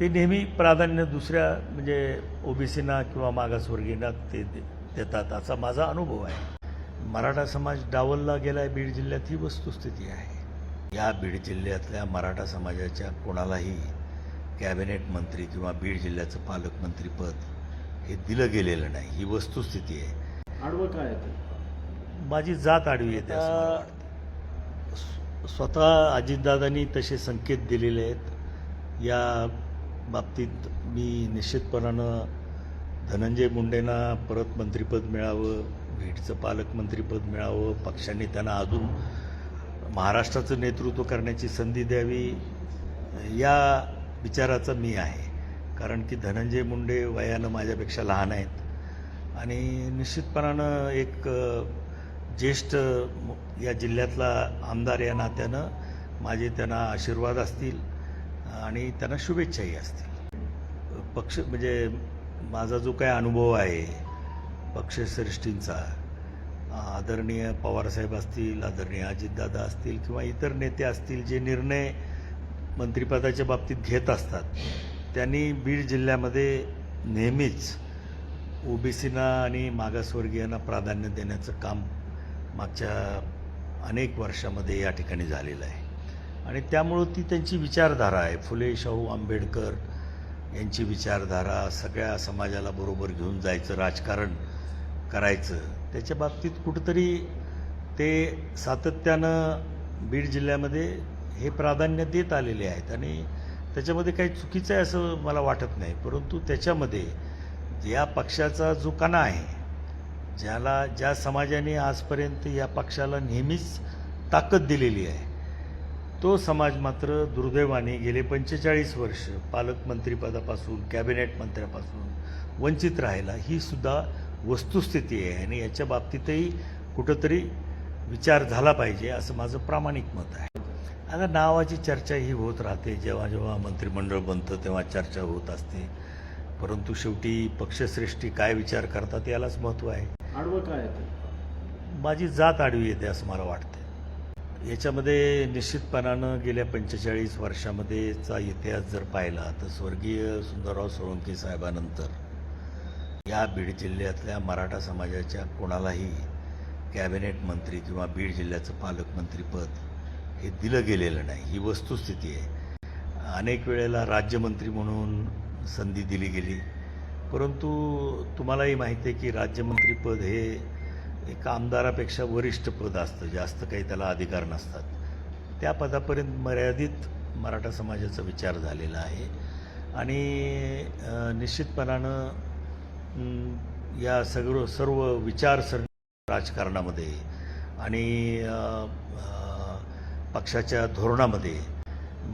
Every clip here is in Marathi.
ते नेहमी प्राधान्य दुसऱ्या म्हणजे ओबीसीना किंवा मागासवर्गीयांना ते दे- देतात. असा माझा अनुभव आहे. मराठा समाज डावलला गेला आहे बीड जिल्ह्यात ही वस्तुस्थिती आहे. या बीड जिल्ह्यातल्या मराठा समाजाच्या कोणालाही कॅबिनेट मंत्री किंवा बीड जिल्ह्याचं पालकमंत्रीपद हे दिलं गेलेलं नाही. ही वस्तुस्थिती आहे. आडवं काय माझी जात आडवी येते स्वतः अजितदादांनी तसे संकेत दिलेले आहेत. या बाबतीत मी निश्चितपणानं धनंजय मुंडेंना परत मंत्रिपद मिळावं बीडचं पालकमंत्रीपद मिळावं पक्षाने त्यांना अजून महाराष्ट्राचं नेतृत्व करण्याची संधी द्यावी या विचाराचा मी आहे. कारण की धनंजय मुंडे वयानं माझ्यापेक्षा लहान आहेत. आणि निश्चितपणानं एक ज्येष्ठ या जिल्ह्यातला आमदार या नात्यानं माझे त्यांना आशीर्वाद असतील. आणि त्यांना शुभेच्छाही असतील. पक्ष म्हणजे माझा जो काय अनुभव आहे पक्षश्रेष्ठींचा आदरणीय पवारसाहेब असतील आदरणीय अजितदादा असतील किंवा इतर नेते असतील जे निर्णय मंत्रिपदाच्या बाबतीत घेत असतात त्यांनी बीड जिल्ह्यामध्ये नेहमीच ओबीसीना आणि मागासवर्गीयांना प्राधान्य देण्याचं काम मागच्या अनेक वर्षामध्ये या ठिकाणी झालेलं आहे. आणि त्यामुळं ती त्यांची विचारधारा आहे. फुले शाहू आंबेडकर यांची विचारधारा सगळ्या समाजाला बरोबर घेऊन जायचं राजकारण करायचं त्याच्या बाबतीत कुठंतरी ते सातत्यानं बीड जिल्ह्यामध्ये हे प्राधान्य देत आलेले आहेत. आणि त्याच्यामध्ये काही चुकीचं आहे असं मला वाटत नाही. परंतु त्याच्यामध्ये या पक्षाचा जो कणा आहे ज्याला ज्या समाजाने आजपर्यंत या पक्षाला नेहमीच ताकद दिलेली आहे तो समाज मात्र दुर्दैवाने गेले पंचेचाळीस वर्ष पालकमंत्रीपदापासून कॅबिनेट मंत्र्यापासून वंचित राहिला ही सुद्धा वस्तुस्थिती आहे आणि याच्या बाबतीतही कुठंतरी विचार झाला पाहिजे असं माझं प्रामाणिक मत आहे. आता नावाची चर्चा ही होत राहते. जेव्हा जेव्हा मंत्रिमंडळ बनतं तेव्हा चर्चा होत असते. परंतु शेवटी पक्षश्रेष्ठी काय विचार करतात यालाच महत्त्व आहे. आडवं काय माझी जात आडवी येते असं मला वाटतं. याच्यामध्ये निश्चितपणानं गेल्या पंचेचाळीस वर्षामध्येचा इतिहास जर पाहिला तर स्वर्गीय सुंदरराव सोळंकी साहेबानंतर या बीड जिल्ह्यातल्या मराठा समाजाच्या कोणालाही कॅबिनेट मंत्री किंवा बीड जिल्ह्याचं पालकमंत्रीपद हे दिलं गेलेलं नाही. ही वस्तुस्थिती आहे. अनेक वेळेला राज्यमंत्री म्हणून संधी दिली गेली. परंतु तुम्हालाही माहिती आहे की राज्यमंत्रीपद हे एका आमदारापेक्षा वरिष्ठ पद असतं. जास्त काही त्याला अधिकार नसतात. त्या पदापर्यंत मर्यादित मराठा समाजाचा विचार झालेला आहे. आणि निश्चितपणानं या सगळं सर्व विचारसरणी राजकारणामध्ये आणि पक्षाच्या धोरणामध्ये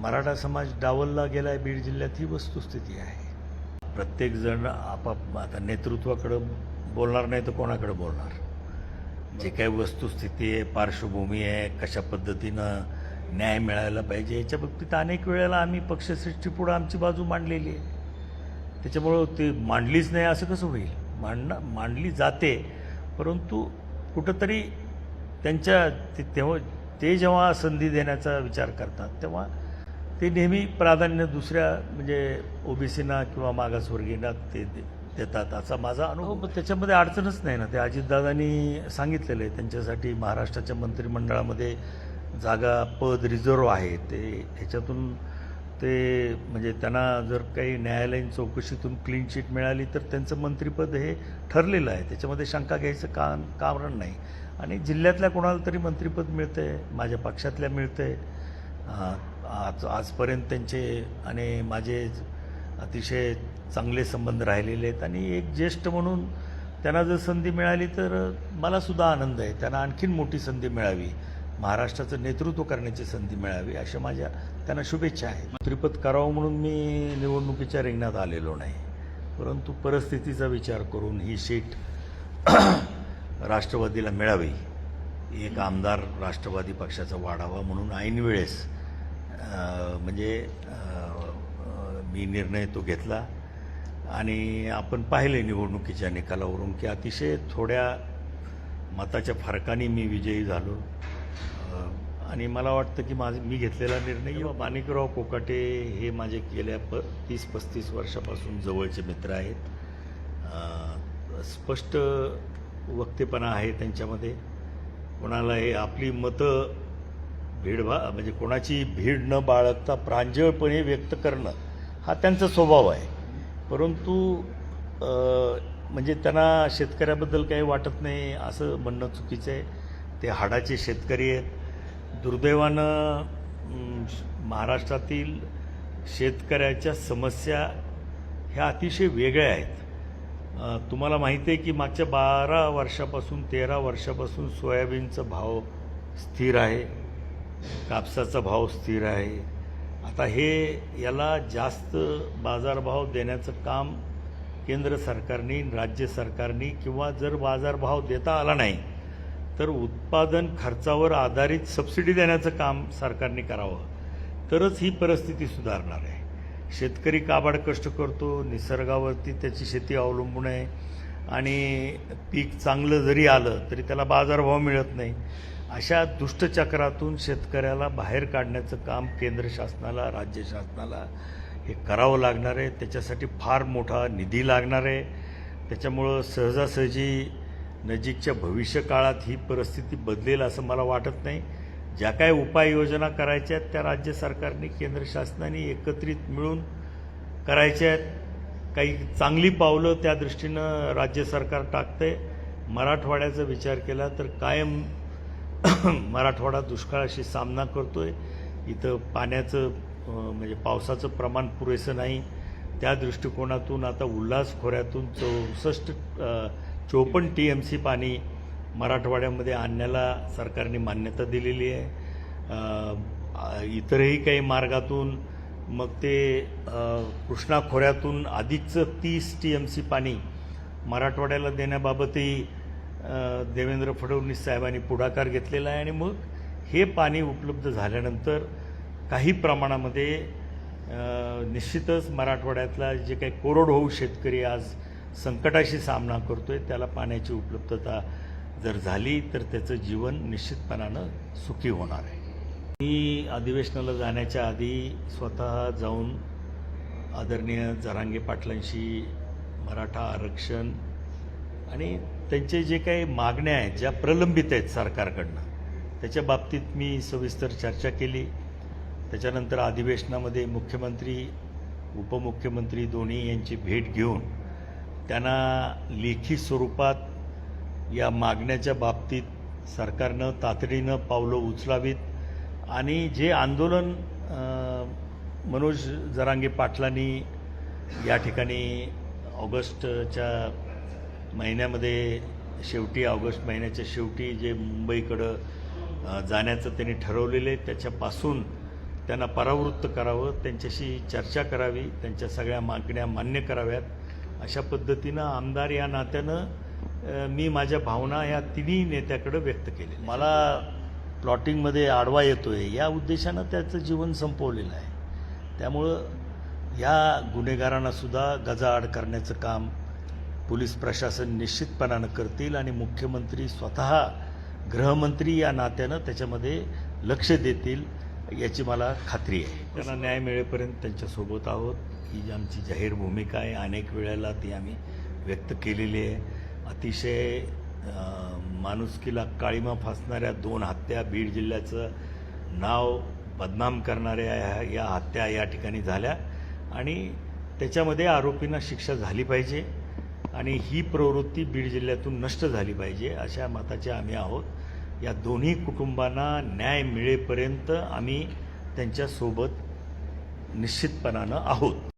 मराठा समाज डावलला गेला आहे बीड जिल्ह्यात ही वस्तुस्थिती आहे. प्रत्येकजण आपाप आता नेतृत्वाकडं बोलणार नाही तर कोणाकडे बोलणार? जे काही वस्तुस्थिती आहे पार्श्वभूमी आहे कशा पद्धतीनं न्याय मिळायला पाहिजे याच्या बाबतीत अनेक वेळेला आम्ही पक्षश्रेष्ठीपुढं आमची बाजू मांडलेली आहे. त्याच्यामुळं ती मांडलीच नाही असं कसं होईल? मांडणं मांडली जाते परंतु कुठंतरी त्यांच्या ते तेव्हा ते जेव्हा संधी देण्याचा विचार करतात तेव्हा ते नेहमी प्राधान्य दुसऱ्या म्हणजे ओबीसीना किंवा मागासवर्गीयांना ते दे- देतात असा माझा अनुभव. हो, त्याच्यामध्ये अडचणच नाही ना. ते अजितदादांनी सांगितलेलं आहे त्यांच्यासाठी महाराष्ट्राच्या मंत्रिमंडळामध्ये जागा पद रिझर्व आहे. ते ह्याच्यातून ते म्हणजे त्यांना जर काही न्यायालयीन चौकशीतून क्लीन चिट मिळाली तर त्यांचं मंत्रिपद हे ठरलेलं आहे. त्याच्यामध्ये शंका घ्यायचं का कारण नाही. आणि जिल्ह्यातल्या कोणाला तरी मंत्रिपद आहे माझ्या पक्षातल्या मिळतं आहे आज आजपर्यंत त्यांचे आणि माझे अतिशय चांगले संबंध राहिलेले आहेत आणि एक ज्येष्ठ म्हणून त्यांना जर संधी मिळाली तर मला सुद्धा आनंद आहे. त्यांना आणखीन मोठी संधी मिळावी. महाराष्ट्राचं नेतृत्व करण्याची संधी मिळावी अशा माझ्या त्यांना शुभेच्छा आहेत. त्रिपद करावं म्हणून मी निवडणुकीच्या रिंगणात आलेलो नाही. परंतु परिस्थितीचा विचार करून ही सीट राष्ट्रवादीला मिळावी. एक आमदार राष्ट्रवादी पक्षाचा वाढावा म्हणून ऐनवेळेस म्हणजे मी निर्णय तो घेतला. आणि आपण पाहिले निवडणुकीच्या निकालावरून की अतिशय थोड्या मताच्या फरकाने मी विजयी झालो. आणि मला वाटतं की माझ मी घेतलेला निर्णय किंवा माणिकराव कोकाटे हे माझे गेल्या प तीस पस्तीस वर्षापासून जवळचे मित्र आहेत. स्पष्ट वक्तेपणा आहे त्यांच्यामध्ये. कोणाला हे आपली मतं भीडभा म्हणजे कोणाची भीड न बाळगता प्रांजळपणे व्यक्त करणं हा त्यांचा स्वभाव आहे. परंतु म्हणजे त्यांना शेतकऱ्याबद्दल काही वाटत नाही असं म्हणणं चुकीचं आहे. ते हाडाचे शेतकरी आहेत. दुर्दैवानं महाराष्ट्रातील शेतकऱ्याच्या समस्या ह्या अतिशय वेगळ्या आहेत. तुम्हाला माहिती आहे की मागच्या बारा वर्षापासून तेरा वर्षापासून सोयाबीनचा भाव स्थिर आहे. कापसाचा भाव स्थिर आहे. आता हे याला जास्त बाजारभाव देण्याचं काम केंद्र सरकारने राज्य सरकारने किंवा जर बाजारभाव देता आला नाही तर उत्पादन खर्चावर आधारित सबसिडी देण्याचं काम सरकारने करावं. तरच ही परिस्थिती सुधारणार आहे. शेतकरी काबाड कष्ट करतो निसर्गावरती त्याची शेती अवलंबून आहे आणि पीक चांगलं जरी आलं तरी त्याला बाजारभाव मिळत नाही. अशा दुष्टचक्रातून शेतकऱ्याला बाहेर काढण्याचं काम केंद्र शासनाला राज्य शासनाला हे करावं लागणार आहे. त्याच्यासाठी फार मोठा निधी लागणार आहे. त्याच्यामुळं सहजासहजी नजीकच्या भविष्यकाळात ही परिस्थिती बदलेल असं मला वाटत नाही. ज्या काय उपाययोजना करायच्या आहेत त्या राज्य सरकारने केंद्र शासनाने एकत्रित मिळून करायच्या आहेत. काही चांगली पावलं त्या दृष्टीनं राज्य सरकार टाकतंय. मराठवाड्याचा विचार केला तर कायम मराठवाडा दुष्काळाशी सामना करतोय. इथं पाण्याचं म्हणजे पावसाचं प्रमाण पुरेसं नाही. त्या दृष्टिकोनातून आता उल्हास खोऱ्यातून चौसष्ट चोपन्न टी एम सी पाणी मराठवाड्यामध्ये आणण्याला सरकारने मान्यता दिलेली आहे. इतरही काही मार्गातून मग ते कृष्णा खोऱ्यातून अधिकचं तीस टी एम सी पाणी मराठवाड्याला देण्याबाबतही देवेंद्र फडणवीस साहेबांनी पुढाकार घेतलेला आहे आणि मग हे पाणी उपलब्ध झाल्यानंतर काही प्रमाणामध्ये निश्चितच मराठवाड्यातला जे काही कोरडवाहू शेतकरी आज संकटाशी सामना करतोय त्याला पाण्याची उपलब्धता जर झाली तर त्याचं जीवन निश्चितपणानं सुखी होणार आहे. मी अधिवेशनाला जाण्याच्या आधी स्वतः जाऊन आदरणीय जरांगे पाटलांशी मराठा आरक्षण आणि त्यांचे जे काही मागण्या आहेत ज्या प्रलंबित आहेत सरकारकडनं त्याच्या बाबतीत मी सविस्तर चर्चा केली. त्याच्यानंतर अधिवेशनामध्ये मुख्यमंत्री उपमुख्यमंत्री दोन्ही यांची भेट घेऊन त्यांना लेखी स्वरूपात या मागण्याच्या बाबतीत सरकारनं तातडीनं पावलं उचलावीत आणि जे आंदोलन मनोज जरांगे पाटलांनी या ठिकाणी ऑगस्टच्या महिन्यामध्ये शेवटी ऑगस्ट महिन्याच्या शेवटी जे मुंबईकडं जाण्याचं त्यांनी ठरवलेलं आहे त्याच्यापासून त्यांना परावृत्त करावं त्यांच्याशी चर्चा करावी त्यांच्या सगळ्या मागण्या मान्य कराव्यात. अशा पद्धतीनं आमदार या नात्यानं मी माझ्या भावना या तिन्ही नेत्याकडं व्यक्त केले मला प्लॉटिंगमध्ये आडवा येतो आहे या उद्देशानं त्याचं जीवन संपवलेलं आहे. त्यामुळं ह्या गुन्हेगारांनासुद्धा गजाआड करण्याचं काम पोलीस प्रशासन निश्चितपणानं करतील आणि मुख्यमंत्री स्वतः गृहमंत्री या नात्यानं त्याच्यामध्ये लक्ष देतील याची मला खात्री आहे. त्यांना न्याय मिळेपर्यंत त्यांच्यासोबत आहोत. ही जी आमची जाहीर भूमिका आहे अनेक वेळेला ती आम्ही व्यक्त केलेली आहे. अतिशय माणुसकीला काळीमा फासणाऱ्या दोन हत्या बीड जिल्ह्याचं नाव बदनाम करणाऱ्या ह्या- या हत्या या ठिकाणी झाल्या. आणि त्याच्यामध्ये आरोपींना शिक्षा झाली पाहिजे. आणि ही प्रवृत्ती बीड जिल्ह्यातून नष्ट झाली पाहिजे अशा मताचे आम्ही आहोत. या दोन्ही कुटुंबांना न्याय मिळेपर्यंत आम्ही त्यांच्यासोबत निश्चितपणानं आहोत.